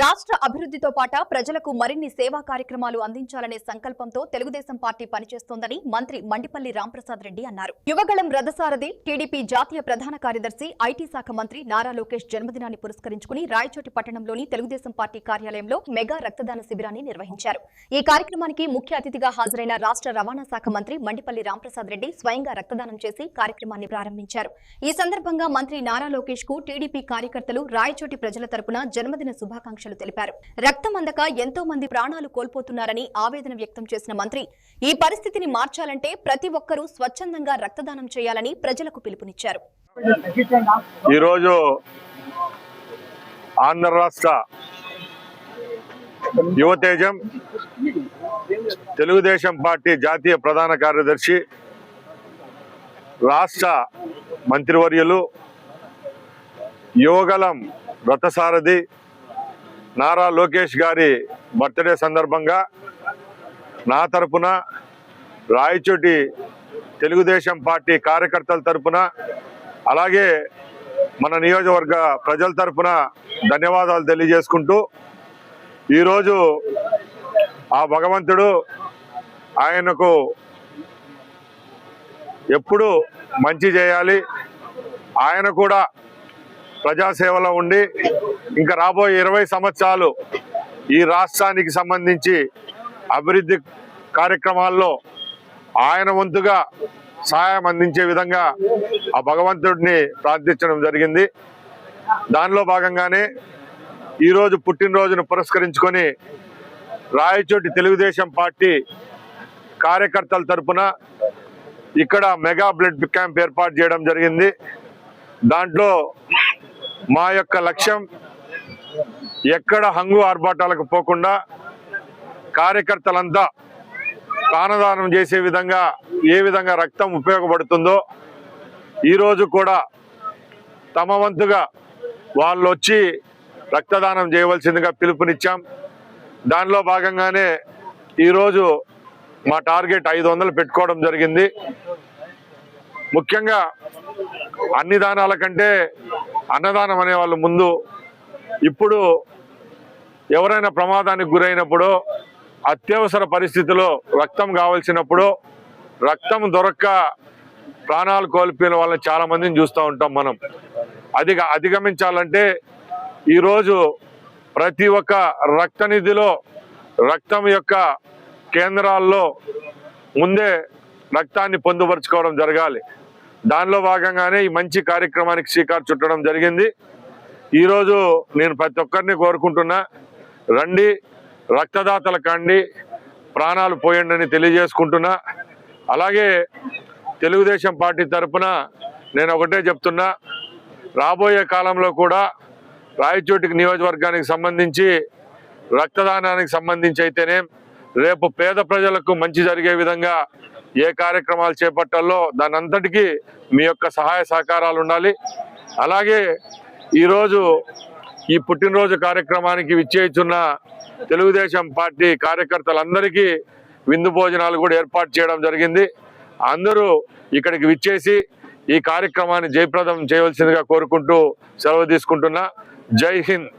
రాష్ట్ర అభివృద్ధితో పాటు ప్రజలకు మరిన్ని సేవా కార్యక్రమాలు అందించాలనే సంకల్పంతో తెలుగుదేశం పార్టీ పనిచేస్తోందని మంత్రి మండిపల్లి రాంప్రసాద్ రెడ్డి అన్నారు. యువగళం రథసారథి టీడీపీ జాతీయ ప్రధాన కార్యదర్శి ఐటీ శాఖ మంత్రి నారా లోకేష్ జన్మదినాన్ని పురస్కరించుకుని రాయచోటి పట్టణంలోని తెలుగుదేశం పార్టీ కార్యాలయంలో మెగా రక్తదాన శిబిరాన్ని నిర్వహించారు. ఈ కార్యక్రమానికి ముఖ్య అతిథిగా హాజరైన రాష్ట్ర రవాణా శాఖ మంత్రి మండిపల్లి రాంప్రసాద్ రెడ్డి స్వయంగా రక్తదానం చేసి కార్యక్రమాన్ని ప్రారంభించారు. ఈ సందర్భంగా మంత్రి నారా లోకేష్కు టీడీపీ కార్యకర్తలు రాయచోటి ప్రజల తరపున జన్మదిన శుభాకాంక్షలు తెలిపారు. రక్తం అందక ఎంతో మంది ప్రాణాలు కోల్పోతున్నారని ఆవేదన వ్యక్తం చేసిన మంత్రి ఈ పరిస్థితిని మార్చాలంటే ప్రతి ఒక్కరూ స్వచ్ఛందంగా రక్తదానం చేయాలని ప్రజలకు పిలుపునిచ్చారు. ఈరోజు ఆంధ్ర రాష్ట్ర యువతేజం తెలుగుదేశం పార్టీ జాతీయ ప్రధాన కార్యదర్శి రాష్ట్ర మంత్రివర్యులు యువగలం రథసారథి నారా లోకేష్ గారి బర్త్డే సందర్భంగా నా తరపున రాయచోటి తెలుగుదేశం పార్టీ కార్యకర్తల తరపున అలాగే మన నియోజకవర్గ ప్రజల తరపున ధన్యవాదాలు తెలియజేసుకుంటూ ఈరోజు ఆ భగవంతుడు ఆయనకు ఎప్పుడు మంచి చేయాలి. ఆయన కూడా ప్రజాసేవలో ఉండి ఇంకా రాబోయే ఇరవై సంవత్సరాలు ఈ రాష్ట్రానికి సంబంధించి అభివృద్ధి కార్యక్రమాల్లో ఆయన వంతుగా సహాయం అందించే విధంగా ఆ భగవంతుడిని ప్రార్థించడం జరిగింది. దానిలో భాగంగానే ఈరోజు పుట్టినరోజును పురస్కరించుకొని రాయచోటి తెలుగుదేశం పార్టీ కార్యకర్తల తరపున ఇక్కడ మెగా బ్లడ్ క్యాంప్ ఏర్పాటు చేయడం జరిగింది. దాంట్లో మా యొక్క లక్ష్యం ఎక్కడ హంగు ఆర్భాటాలకు పోకుండా కార్యకర్తలంతా ప్రాణదానం చేసే విధంగా ఏ విధంగా రక్తం ఉపయోగపడుతుందో ఈరోజు కూడా తమ వంతుగా వాళ్ళు వచ్చి రక్తదానం చేయవలసిందిగా పిలుపునిచ్చాం. దానిలో భాగంగానే ఈరోజు మా టార్గెట్ ఐదు వందలు పెట్టుకోవడం జరిగింది. ముఖ్యంగా అన్ని దానాల కంటే అన్నదానం అనేవాళ్ళు ముందు. ఇప్పుడు ఎవరైనా ప్రమాదానికి గురైనప్పుడు అత్యవసర పరిస్థితిలో రక్తం కావలసినప్పుడు రక్తం దొరక్క ప్రాణాలు కోల్పోయిన వాళ్ళని చాలా మందిని చూస్తూ ఉంటాం మనం. అధిక అధిగమించాలంటే ఈరోజు ప్రతి ఒక్క రక్త నిధిలో రక్తం యొక్క కేంద్రాల్లో ముందే రక్తాన్ని పొందుపరుచుకోవడం జరగాలి. దానిలో భాగంగానే ఈ మంచి కార్యక్రమానికి శ్రీకారు చుట్టడం జరిగింది. ఈరోజు నేను ప్రతి ఒక్కరిని కోరుకుంటున్నా రండి రక్తదాతల కండి ప్రాణాలు పోయండి తెలియజేసుకుంటున్నా. అలాగే తెలుగుదేశం పార్టీ తరపున నేను ఒకటే చెప్తున్నా రాబోయే కాలంలో కూడా రాయచోటికి నియోజకవర్గానికి సంబంధించి రక్తదానానికి సంబంధించి అయితేనే రేపు పేద ప్రజలకు మంచి జరిగే విధంగా ఏ కార్యక్రమాలు చేపట్టాలో దాని అంతటికీ మీ యొక్క సహాయ సహకారాలు ఉండాలి. అలాగే ఈరోజు ఈ పుట్టినరోజు కార్యక్రమానికి విచ్చేస్తున్న తెలుగుదేశం పార్టీ కార్యకర్తలందరికీ విందు భోజనాలు కూడా ఏర్పాటు చేయడం జరిగింది. అందరూ ఇక్కడికి విచ్చేసి ఈ కార్యక్రమాన్ని జయప్రదం చేయవలసిందిగా కోరుకుంటూ సెలవు తీసుకుంటున్నా. జై హింద్.